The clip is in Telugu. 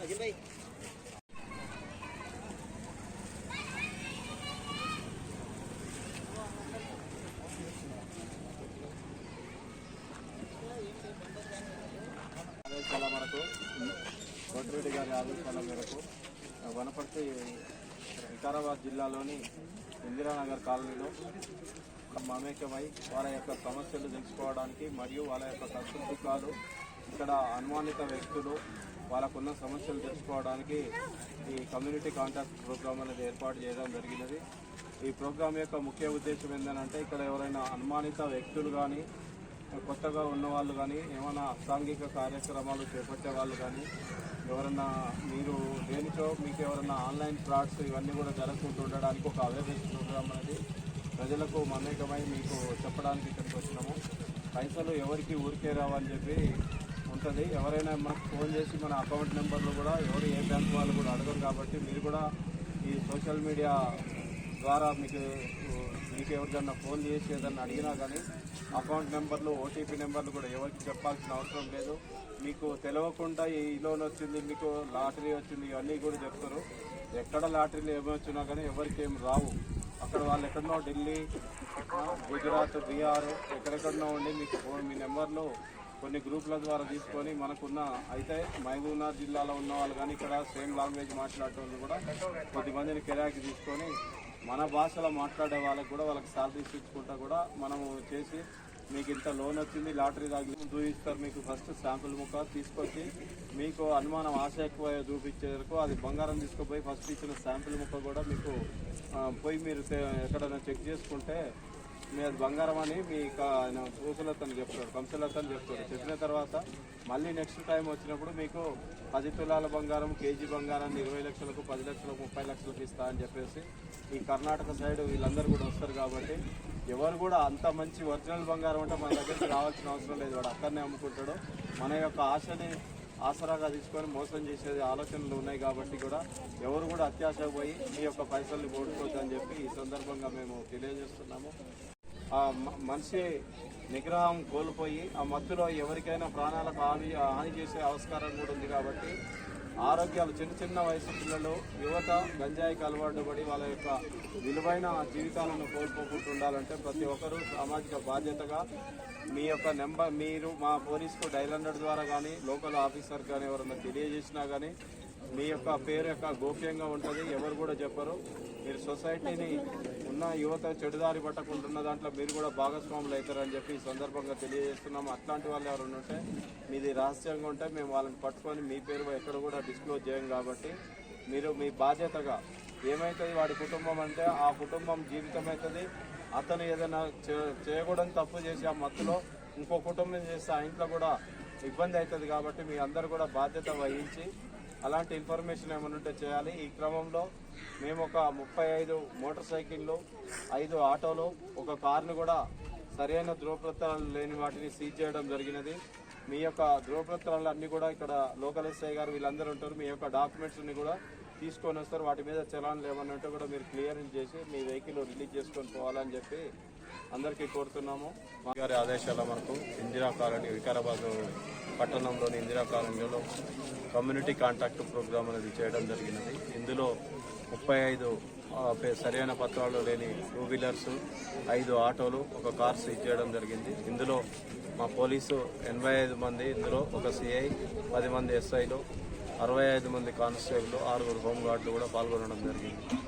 అజిబాయ్ ఆదేశాల మేరకు కోటిరెడ్డి గారి ఆదేశాల మేరకు వనపర్తి వికారాబాద్ జిల్లాలోని ఇందిరానగర్ కాలనీలో మమేకమై వాళ్ళ యొక్క సమస్యలు తెలుసుకోవడానికి మరియు వాళ్ళ యొక్క కష్టసుఖాలు ఇక్కడ అనుమానిత వ్యక్తులు వాళ్ళకున్న సమస్యలు తెలుసుకోవడానికి ఈ కమ్యూనిటీ కాంటాక్ట్ ప్రోగ్రామ్ అనేది ఏర్పాటు చేయడం జరిగినది. ఈ ప్రోగ్రాం యొక్క ముఖ్య ఉద్దేశం ఏంటంటే ఇక్కడ ఎవరైనా అనుమానిత వ్యక్తులు కానీ కొత్తగా ఉన్న వాళ్ళు కానీ ఏమైనా అసాంఘిక కార్యక్రమాలు చేపట్టే వాళ్ళు కానీ ఎవరన్నా మీరు దేనితో మీకు ఎవరన్నా ఆన్లైన్ ఫ్రాడ్స్ ఇవన్నీ కూడా జరగకుండా ఉండడానికి ఒక అవేర్నెస్ ప్రోగ్రామ్ అనేది ప్రజలకు మమేకమై మీకు చెప్పడానికి ఇక్కడికి వచ్చినాము. పైసలు ఎవరికి ఊరికే రావని చెప్పి ఉంటుంది. ఎవరైనా మనకు ఫోన్ చేసి మన అకౌంట్ నెంబర్లు కూడా ఎవరు ఏ బ్యాంక్ వాళ్ళు కూడా అడగరు కాబట్టి మీరు కూడా ఈ సోషల్ మీడియా ద్వారా మీకు మీకు ఎవరికన్నా ఫోన్ చేసి ఏదన్నా అడిగినా కానీ అకౌంట్ నెంబర్లు ఓటీపీ నెంబర్లు కూడా ఎవరికి చెప్పాల్సిన అవసరం లేదు. మీకు తెలియకుండా ఈ లోన్ వచ్చింది మీకు లాటరీ వచ్చింది ఇవన్నీ కూడా చెప్తారు. ఎక్కడ లాటరీలు ఏమి వచ్చినా కానీ ఎవరికి ఏం రావు. అక్కడ వాళ్ళు ఎక్కడనో ఢిల్లీ గుజరాత్ బీహార్ ఎక్కడెక్కడనో ఉండి మీకు మీ నెంబర్లు కొన్ని గ్రూపుల ద్వారా తీసుకొని మనకున్న అయితే మహబూబ్నగర్ జిల్లాలో ఉన్న వాళ్ళు కానీ ఇక్కడ సేమ్ లాంగ్వేజ్ మాట్లాడటం కూడా కొద్దిమందిని కిరాకి తీసుకొని మన భాషలో మాట్లాడే వాళ్ళకి కూడా వాళ్ళకి సాలరీస్ ఇచ్చుకుంటా కూడా మనము చేసి మీకు ఇంత లోన్ వచ్చింది లాటరీ తాగి చూపిస్తారు మీకు ఫస్ట్ శాంపుల్ ముక్క తీసుకొచ్చి మీకు అనుమానం ఆశ ఎక్కువ చూపించే వరకు అది బంగారం తీసుకుపోయి ఫస్ట్ ఇచ్చిన శాంపుల్ ముక్క కూడా మీకు పోయి మీరు ఎక్కడైనా చెక్ చేసుకుంటే మీ అది బంగారం అని మీ ఆయన పూసలతను చెప్తాడు కంసలతను చెప్తాడు. చెప్పిన తర్వాత మళ్ళీ నెక్స్ట్ టైం వచ్చినప్పుడు మీకు పది తులాల బంగారం కేజీ బంగారాన్ని ఇరవై లక్షలకు పది లక్షలకు ముప్పై లక్షలకు ఇస్తా అని చెప్పేసి ఈ కర్ణాటక సైడ్ వీళ్ళందరూ కూడా వస్తారు కాబట్టి ఎవరు కూడా అంత మంచి ఒరిజినల్ బంగారం అంటే మన దగ్గరికి రావాల్సిన అవసరం లేదు. వాడు అక్కడనే అమ్ముకుంటాడు. మన యొక్క ఆశని ఆసరాగా తీసుకొని మోసం చేసేది ఆలోచనలు ఉన్నాయి కాబట్టి కూడా ఎవరు కూడా అత్యాశ పోయి మీ యొక్క పైసల్ని పోగొట్టుకోవద్దని చెప్పి ఈ సందర్భంగా మేము తెలియజేస్తున్నాము. మనిషి నిగ్రహం కోల్పోయి ఆ మత్తులో ఎవరికైనా ప్రాణాలకు హాని హాని చేసే ఆవిష్కారం కూడా ఉంది కాబట్టి ఆరోగ్యాలు చిన్న చిన్న వయసు పిల్లలు యువత గంజాయికి అలవాటు పడి వాళ్ళ యొక్క విలువైన జీవితాలను కోల్పోకుండా ఉండాలంటే ప్రతి ఒక్కరూ సామాజిక బాధ్యతగా మీ యొక్క నెంబర్ మీరు మా పోలీసుకు డైల్ హండ్రెడ్ ద్వారా కానీ లోకల్ ఆఫీసర్ కానీ ఎవరైనా తెలియజేసినా కానీ మీ యొక్క పేరు యొక్క గోప్యంగా ఉంటుంది ఎవరు కూడా చెప్పరు. మీరు సొసైటీని ఉన్న యువత చెడుదారి పట్టకుంటున్న దాంట్లో మీరు కూడా భాగస్వాములు అవుతారని చెప్పి ఈ సందర్భంగా తెలియజేస్తున్నాము అట్లాంటి వాళ్ళు ఎవరు ఉంటే మీది రహస్యంగా ఉంటే మేము వాళ్ళని పట్టుకొని మీ పేరు ఎక్కడ కూడా డిస్క్లోజ్ చేయం కాబట్టి మీరు మీ బాధ్యతగా ఏమవుతుంది వాడి కుటుంబం అంటే ఆ కుటుంబం జీవితం అవుతుంది. అతను ఏదైనా చేయకూడని తప్పు చేసి ఆ మత్తులో ఇంకో కుటుంబం చేస్తే ఆ ఇంట్లో కూడా ఇబ్బంది అవుతుంది కాబట్టి మీ అందరు కూడా బాధ్యత వహించి అలాంటి ఇన్ఫర్మేషన్ ఏమైనా ఉంటే చేయాలి. ఈ క్రమంలో మేము ఒక ముప్పై ఐదు మోటార్ సైకిళ్ళు ఐదు ఆటోలు ఒక కార్ను కూడా సరైన ధృవపత్రాలు లేని వాటిని సీజ్ చేయడం జరిగినది. మీ యొక్క ధృవపత్రాలు అన్నీ కూడా ఇక్కడ లోకల్ ఎస్ఐ గారు వీళ్ళందరూ ఉంటారు. మీ యొక్క డాక్యుమెంట్స్ని కూడా తీసుకొని వస్తారు. వాటి మీద చలాన్లు ఏమన్నా ఉంటే కూడా మీరు క్లియరెన్స్ చేసి మీ వెహికల్ రిలీజ్ చేసుకొని పోవాలని చెప్పి అందరికీ కోరుతున్నాము. మా గారి ఆదేశాల మనకు ఇందిరా కాలనీ వికారాబాద్ పట్టణంలోని ఇందిరా కాలనీలో కమ్యూనిటీ కాంటాక్ట్ ప్రోగ్రామ్ అనేది చేయడం జరిగినది. ఇందులో ముప్పై ఐదు పే- సరైన పత్రాలు లేని టూ వీలర్స్ ఐదు ఆటోలు ఒక కార్ సీజ్ చేయడం జరిగింది. ఇందులో మా పోలీసు ఎనభై ఐదు మంది ఇందులో ఒక సిఐ పది మంది ఎస్ఐలు అరవై ఐదు మంది కానిస్టేబుల్ ఆరుగురు హోంగార్డులు కూడా పాల్గొనడం జరిగింది.